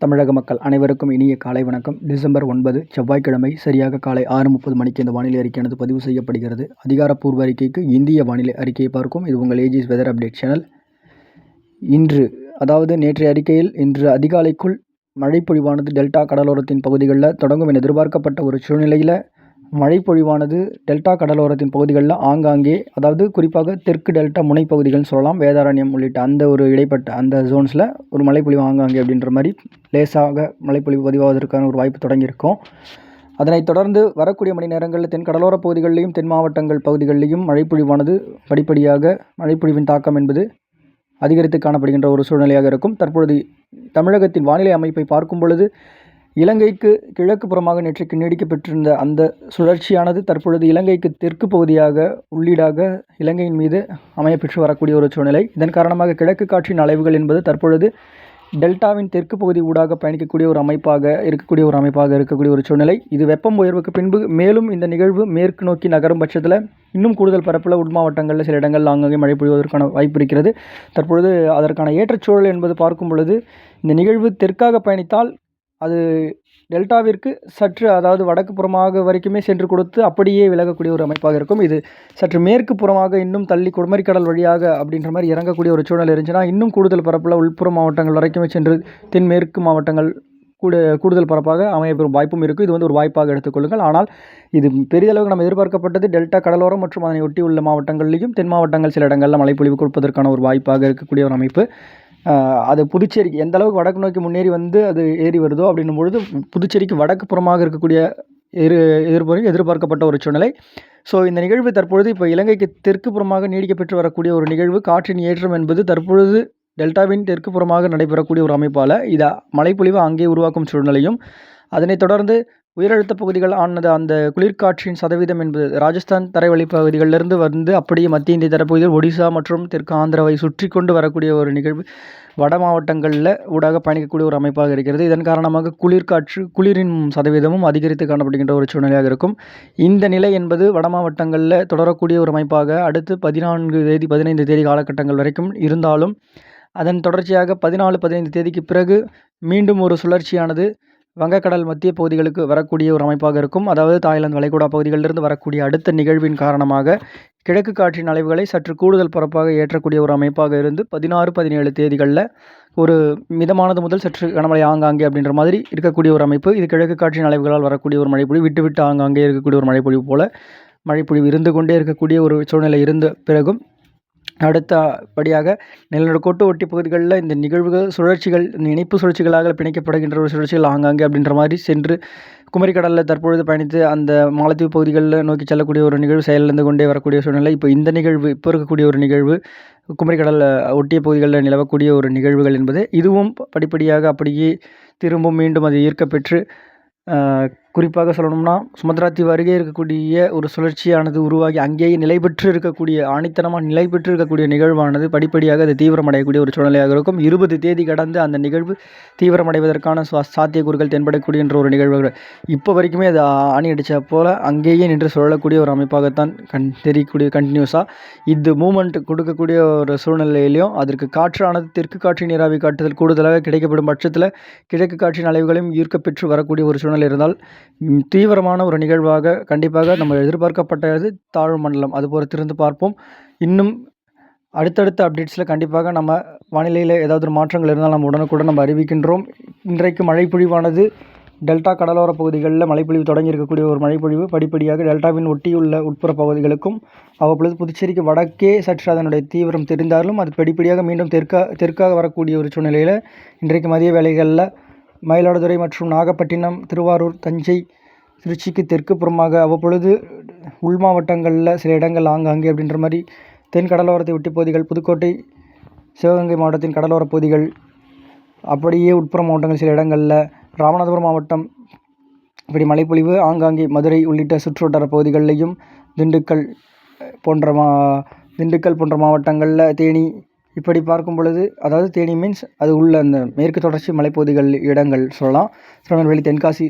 தமிழக மக்கள் அனைவருக்கும் இனிய காலை வணக்கம். டிசம்பர் ஒன்பது செவ்வாய்க்கிழமை சரியாக காலை ஆறு முப்பது மணிக்கு இந்த வானிலை அறிக்கையானது பதிவு செய்யப்படுகிறது. அதிகாரப்பூர்வ அறிக்கைக்கு இந்திய வானிலை அறிக்கையை பார்க்கும். இது உங்கள் ஏஜிஸ் வெதர் அப்டேட் சேனல் இன்று அதாவது நேற்றைய அறிக்கையில் இன்று அதிகாலைக்குள் மழைப்பொழிவானது டெல்டா கடலோரத்தின் பகுதிகளில் தொடங்கும் என எதிர்பார்க்கப்பட்ட ஒரு சூழ்நிலையில் மழைப்பொழிவானது டெல்டா கடலோரத்தின் பகுதிகளில் ஆங்காங்கே அதாவது குறிப்பாக தெற்கு டெல்டா முனைப்பகுதிகள்னு சொல்லலாம் வேதாரண்யம் உள்ளிட்ட அந்த ஒரு இடைப்பட்ட அந்த ஜோன்ஸில் ஒரு மழைப்பொழிவு ஆங்காங்கே அப்படின்ற மாதிரி லேசாக மழைப்பொழிவு பதிவாவதற்கான ஒரு வாய்ப்பு தொடங்கியிருக்கும். அதனைத் தொடர்ந்து வரக்கூடிய மணி நேரங்களில் தென் கடலோர பகுதிகளிலையும் தென் மாவட்டங்கள் பகுதிகளிலையும் மழைப்பொழிவானது படிப்படியாக மழைப்பொழிவின் தாக்கம் என்பது அதிகரித்து காணப்படுகின்ற ஒரு சூழ்நிலையாக இருக்கும். தற்பொழுது தமிழகத்தின் வானிலை அமைப்பை பார்க்கும் பொழுது இலங்கைக்கு கிழக்கு புறமாக நேற்றைக்கு நீடிக்கப்பெற்றிருந்த அந்த சுழற்சியானது தற்பொழுது இலங்கைக்கு தெற்கு பகுதியாக உள்ளீடாக இலங்கையின் மீது அமையப்பெற்று வரக்கூடிய ஒரு சூழ்நிலை. இதன் காரணமாக கிழக்கு காற்றின் அலைவுகள் என்பது தற்பொழுது டெல்டாவின் தெற்கு பகுதி ஊடாக பயணிக்கக்கூடிய ஒரு அமைப்பாக இருக்கக்கூடிய ஒரு அமைப்பாக இருக்கக்கூடிய ஒரு சூழ்நிலை. இது வெப்பம் உயர்வுக்கு பின்பு மேலும் இந்த நிகழ்வு மேற்கு நோக்கி நகரும் பட்சத்தில் இன்னும் கூடுதல் பரப்பில் உள் மாவட்டங்களில் சில இடங்களில் அங்கங்கே மழை பொழிவதற்கான வாய்ப்பு இருக்கிறது. தற்பொழுது அதற்கான ஏற்றச்சூழல் என்பது பார்க்கும் பொழுது இந்த நிகழ்வு தெற்காக பயணித்தால் அது டெல்டாவிற்கு சற்று அதாவது வடக்கு புறமாக வரைக்குமே சென்று கொடுத்து அப்படியே விலகக்கூடிய ஒரு அமைப்பாக இருக்கும். இது சற்று மேற்கு புறமாக இன்னும் தள்ளி குடமரிக்கடல் வழியாக அப்படின்ற மாதிரி இறங்கக்கூடிய ஒரு சூழ்நிலை இருந்துச்சுன்னா இன்னும் கூடுதல் பரப்பில் உள்புற மாவட்டங்கள் வரைக்குமே சென்று தென்மேற்கு மாவட்டங்கள் கூட கூடுதல் பரப்பாக அமையப்பெறும் வாய்ப்பும் இருக்குது இது வந்து ஒரு வாய்ப்பாக எடுத்துக்கொள்ளுங்கள் ஆனால் இது பெரிதளவுக்கு நம்ம எதிர்பார்க்கப்பட்டது டெல்டா கடலோரம் மற்றும் அதனை ஒட்டி உள்ள மாவட்டங்களிலும் தென் மாவட்டங்கள் சில இடங்களில் மழைப்பொழிவு கொடுப்பதற்கான ஒரு வாய்ப்பாக இருக்கக்கூடிய ஒரு அமைப்பு. அது புதுச்சேரிக்கு எந்த அளவுக்கு வடக்கு நோக்கி முன்னேறி வந்து அது ஏறி வருதோ அப்படின்னும் பொழுது புதுச்சேரிக்கு வடக்கு புறமாக இருக்கக்கூடிய எதிர் எதிர்ப்பு எதிர்பார்க்கப்பட்ட ஒரு சூழ்நிலை. ஸோ இந்த நிகழ்வு தற்பொழுது இப்போ இலங்கைக்கு தெற்கு புறமாக நீடிக்கப்பெற்று வரக்கூடிய ஒரு நிகழ்வு காற்றின் ஏற்றம் என்பது தற்பொழுது டெல்டாவின் தெற்கு புறமாக நடைபெறக்கூடிய ஒரு அமைப்பால் இதை மழைப்பொழிவு அங்கே உருவாக்கும் சூழ்நிலையும் அதனைத் தொடர்ந்து உயரழுத்த பகுதிகள் ஆனது அந்த குளிர்காற்றின் சதவீதம் என்பது ராஜஸ்தான் தரைவழி பகுதிகளிலிருந்து வந்து அப்படியே மத்திய இந்திய தரப்பகுதியில் ஒடிசா மற்றும் தெற்கு ஆந்திராவை சுற்றி கொண்டு வரக்கூடிய ஒரு நிகழ்வு. வட மாவட்டங்களில் ஊடாக பயணிக்கக்கூடிய ஒரு அமைப்பாக இருக்கிறது. இதன் காரணமாக குளிர்காற்று குளிரின் சதவீதமும் அதிகரித்து காணப்படுகின்ற ஒரு சூழ்நிலையாக இருக்கும். இந்த நிலை என்பது வட மாவட்டங்களில் தொடரக்கூடிய ஒரு அமைப்பாக அடுத்து பதினான்கு தேதி பதினைந்து தேதி காலகட்டங்கள் வரைக்கும் இருந்தாலும் அதன் தொடர்ச்சியாக பதினாலு பதினைந்து தேதிக்கு பிறகு மீண்டும் ஒரு சுழற்சியானது வங்கக்கடல் மத்திய பகுதிகளுக்கு வரக்கூடிய ஒரு அமைப்பாக இருக்கும். அதாவது தாய்லாந்து வளைகுடா பகுதிகளிலிருந்து வரக்கூடிய அடுத்த நிகழ்வின் காரணமாக கிழக்கு காற்றின் அலைவுகளை சற்று கூடுதல் பரப்பாக ஏற்றக்கூடிய ஒரு அமைப்பாக இருந்து பதினாறு பதினேழு தேதிகளில் ஒரு மிதமானது முதல் சற்று கனமழை ஆங்காங்கே அப்படின்ற மாதிரி இருக்கக்கூடிய ஒரு அமைப்பு. இது கிழக்கு காற்றின் அலைவுகளால் வரக்கூடிய ஒரு மழைப்பொழிவு விட்டு விட்டு ஆங்காங்கே இருக்கக்கூடிய ஒரு மழைப்பொழிவு போல மழைப்பொழிவு இருந்து கொண்டே இருக்கக்கூடிய ஒரு சூழ்நிலை இருந்த பிறகும் அடுத்த படியாக நிலநடுக்கோட்டு ஒட்டி பகுதிகளில் இந்த நிகழ்வுகள் சுழற்சிகள் இணைப்பு சுழற்சிகளாக பிணைக்கப்படுகின்ற ஒரு சுழற்சிகள் ஆங்காங்கே அப்படின்ற மாதிரி சென்று குமரிக்கடலில் தற்பொழுது பயணித்து அந்த மாலத்தீவு பகுதிகளில் நோக்கி செல்லக்கூடிய ஒரு நிகழ்வு செயலிழந்து கொண்டே வரக்கூடிய சூழ்நிலை. இப்போ இந்த நிகழ்வு இப்போ இருக்கக்கூடிய ஒரு நிகழ்வு குமரிக்கடலில் ஒட்டிய பகுதிகளில் நிலவக்கூடிய ஒரு நிகழ்வுகள் என்பது இதுவும் படிப்படியாக அப்படியே திரும்பவும் மீண்டும் அது ஈர்க்கப்பெற்று குறிப்பாக சொல்லணும்னா சுமத்ரா தீவு அருகே இருக்கக்கூடிய ஒரு சுழற்சியானது உருவாகி அங்கேயே நிலை பெற்று இருக்கக்கூடிய ஆணித்தனமாக நிலை பெற்று இருக்கக்கூடிய நிகழ்வானது படிப்படியாக அது தீவிரமடையக்கூடிய ஒரு சூழ்நிலையாக இருக்கும். இருபது தேதி கடந்து அந்த நிகழ்வு தீவிரமடைவதற்கான சாத்தியக்கூறுகள் தென்படக்கூடிய என்ற ஒரு நிகழ்வு. இப்போ வரைக்குமே அது ஆணி அடித்த போல் அங்கேயே நின்று சுழலக்கூடிய ஒரு அமைப்பாகத்தான் கண் தெரியக்கூடிய கண்டினியூஸாக இது மூமெண்ட் கொடுக்கக்கூடிய ஒரு சூழ்நிலையிலையும் அதற்கு காற்றானது தெற்கு காற்றின் நீராவி காட்டுதல் கூடுதலாக கிடைக்கப்படும் பட்சத்தில் கிழக்கு காற்றின் அலைவுகளையும் ஈர்க்கப்பெற்று வரக்கூடிய ஒரு சூழ்நிலை இருந்தால் தீவிரமான ஒரு நிகழ்வாக கண்டிப்பாக நம்ம எதிர்பார்க்கப்பட்டது தாழ்வு மண்டலம். அது பொறுத்திருந்து பார்ப்போம். இன்னும் அடுத்தடுத்த அப்டேட்ஸில் கண்டிப்பாக நம்ம வானிலையில் ஏதாவது ஒரு மாற்றங்கள் இருந்தால் நம்ம உடனுக்குடன் நம்ம அறிவிக்கின்றோம். இன்றைக்கு மழைப்பொழிவானது. டெல்டா கடலோர பகுதிகளில் மழைப்பொழிவு தொடங்கி இருக்கக்கூடிய ஒரு மழைப்பொழிவு. படிப்படியாக டெல்டாவின் ஒட்டியுள்ள உட்புற பகுதிகளுக்கும் அவ்வப்பொழுது புதுச்சேரிக்கு வடக்கே சற்று அதனுடைய தீவிரம் தெரிந்தாலும் அது படிப்படியாக மீண்டும் தெற்கா தெற்காக வரக்கூடிய ஒரு சூழ்நிலையில் இன்றைக்கு மதிய வேலைகளில் மயிலாடுதுறை மற்றும் நாகப்பட்டினம் திருவாரூர் தஞ்சை திருச்சிக்கு தெற்கு புறமாக அவ்வப்பொழுது உள் மாவட்டங்களில் சில இடங்கள் ஆங்காங்கே அப்படின்ற மாதிரி தென் கடலோரத்தை ஒட்டி பகுதிகள் புதுக்கோட்டை சிவகங்கை மாவட்டத்தின் கடலோர பகுதிகள் அப்படியே உட்புற மாவட்டங்கள் சில இடங்களில் ராமநாதபுரம் மாவட்டம் இப்படி மழைப்பொழிவு ஆங்காங்கே மதுரை உள்ளிட்ட சுற்றுவட்டார பகுதிகளிலையும் திண்டுக்கல் போன்ற மா திண்டுக்கல் போன்ற மாவட்டங்களில் தேனி இப்படி பார்க்கும் பொழுது அதாவது தேனி மீன்ஸ் அது உள்ள அந்த மேற்கு தொடர்ச்சி மலைப்பகுதிகள் இடங்கள் சொல்லலாம். திருநெல்வேலி தென்காசி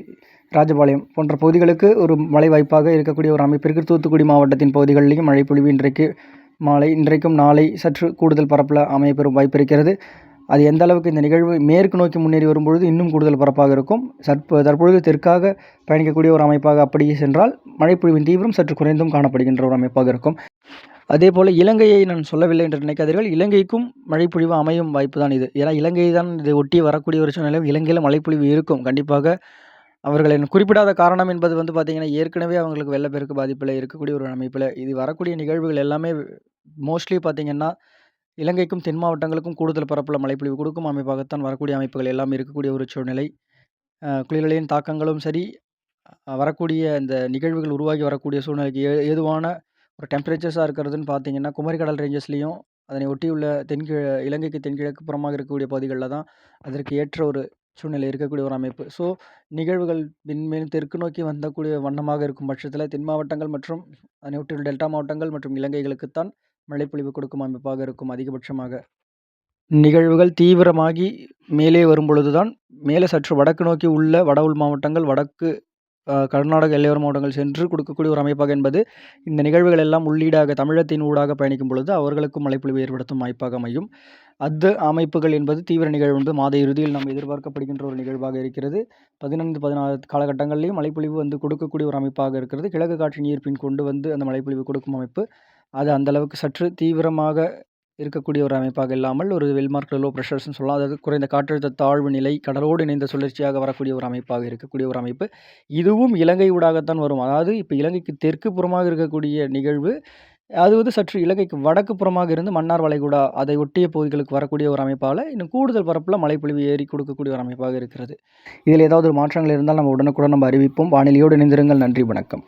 ராஜபாளையம் போன்ற பகுதிகளுக்கு ஒரு மழை வாய்ப்பாக இருக்கக்கூடிய ஒரு அமைப்பிற்கு தூத்துக்குடி மாவட்டத்தின் பகுதிகளிலேயும் மழை பொழிவு இன்றைக்கு மாலை இன்றைக்கும் நாளை சற்று கூடுதல் பரப்பில் அமையப்பெறும் வாய்ப்பு இருக்கிறது. அது எந்த அளவுக்கு இந்த நிகழ்வு மேற்கு நோக்கி முன்னேறி வரும்பொழுது இன்னும் கூடுதல் பரப்பாக இருக்கும். சற்ப தற்பொழுது தெற்காக பயணிக்கக்கூடிய ஒரு அமைப்பாக அப்படியே சென்றால் மழைப்பொழிவின் தீவிரம் சற்று குறைந்தும் காணப்படுகின்ற ஒரு அமைப்பாக இருக்கும். அதே போல் இலங்கையை நான் சொல்லவில்லை என்று நினைக்காதீர்கள். இலங்கைக்கும் மழைப்பொழிவு அமையும் வாய்ப்பு தான் இது. ஏன்னா இலங்கை தான் இதை ஒட்டி வரக்கூடிய ஒரு சூழ்நிலை இலங்கையில் மழைப்பொழிவு இருக்கும். கண்டிப்பாக அவர்களை குறிப்பிடாத காரணம் என்பது வந்து பார்த்திங்கன்னா ஏற்கனவே அவங்களுக்கு வெள்ளப்பெருக்கு பாதிப்பில் இருக்கக்கூடிய ஒரு அமைப்பில் இது வரக்கூடிய நிகழ்வுகள் எல்லாமே மோஸ்ட்லி பார்த்திங்கன்னா இலங்கைக்கும் தென் மாவட்டங்களுக்கும் கூடுதல் பரப்பில் மழைப்பொழிவு கொடுக்கும் அமைப்பாகத்தான் வரக்கூடிய அமைப்புகள் எல்லாம் இருக்கக்கூடிய ஒரு சூழ்நிலை. குளிர்களின் தாக்கங்களும் சரி வரக்கூடிய இந்த நிகழ்வுகள் உருவாகி வரக்கூடிய சூழ்நிலைக்கு ஏ ஏதுவான ஒரு டெம்பரேச்சர்ஸாக இருக்கிறதுன்னு பார்த்தீங்கன்னா குமரிக்கடல் ரேஞ்சஸ்லேயும் அதனை ஒட்டியுள்ள தென்கி இலங்கைக்கு தென்கிழக்கு புறமாக இருக்கக்கூடிய பகுதிகளில் தான் அதற்கு ஏற்ற ஒரு சூழ்நிலை இருக்கக்கூடிய ஒரு அமைப்பு. ஸோ நிகழ்வுகள் பின்மேலும் தெற்கு நோக்கி வந்தக்கூடிய வண்ணமாக இருக்கும் பட்சத்தில் தென் மாவட்டங்கள் மற்றும் அதனை ஒட்டியுள்ள டெல்டா மாவட்டங்கள் மற்றும் இலங்கைகளுக்குத்தான் மழைப்பொழிவு கொடுக்கும் அமைப்பாக இருக்கும் அதிகபட்சமாக. நிகழ்வுகள் தீவிரமாகி மேலே வரும் பொழுது தான் மேலே சற்று வடக்கு நோக்கி உள்ள வட உள் மாவட்டங்கள் வடக்கு கர்நாடக எல்லையோர மாவட்டங்கள் சென்று கொடுக்கக்கூடிய ஒரு அமைப்பாக என்பது இந்த நிகழ்வுகள் எல்லாம் உள்ளீடாக தமிழகத்தின் ஊடாக பயணிக்கும் பொழுது அவர்களுக்கும் மழைப்பொழிவு ஏற்படுத்தும் வாய்ப்பாக அமையும். அந்த அமைப்புகள் என்பது தீவிர நிகழ்வு வந்து மாத இறுதியில் நாம் எதிர்பார்க்கப்படுகின்ற ஒரு நிகழ்வாக இருக்கிறது. பதினைந்து பதினாறு காலகட்டங்களிலையும் மழைப்பொழிவு வந்து கொடுக்கக்கூடிய ஒரு அமைப்பாக இருக்கிறது. கிழக்கு காற்று நீர்ப்பின் கொண்டு வந்து அந்த மழைப்பொழிவு கொடுக்கும் அமைப்பு. அது அந்தளவுக்கு சற்று தீவிரமாக இருக்கக்கூடிய ஒரு அமைப்பாக இல்லாமல் ஒரு வெல்மார்க் லோ ப்ரெஷர்ஸ்னு சொல்லலாம். அதாவது குறைந்த காற்றழுத்த தாழ்வு நிலை கடலோடு இணைந்த சுழற்சியாக வரக்கூடிய ஒரு அமைப்பாக இருக்கக்கூடிய ஒரு அமைப்பு. இதுவும் இலங்கை ஊடாகத்தான் வரும். அதாவது இப்போ இலங்கைக்கு தெற்கு புறமாக இருக்கக்கூடிய நிகழ்வு அது வந்து சற்று இலங்கைக்கு வடக்கு புறமாக இருந்து மன்னார் வளைகுடா அதை ஒட்டிய பகுதிகளுக்கு வரக்கூடிய ஒரு அமைப்பால் இன்னும் கூடுதல் பரப்பில் மழைப்பொழிவு ஏறி கொடுக்கக்கூடிய ஒரு அமைப்பாக இருக்கிறது. இதில் ஏதாவது ஒரு மாற்றங்கள் இருந்தால் நம்ம உடனுக்குடன் நம்ம அறிவிப்போம். வானிலையோடு இணைந்திருங்கள். நன்றி வணக்கம்.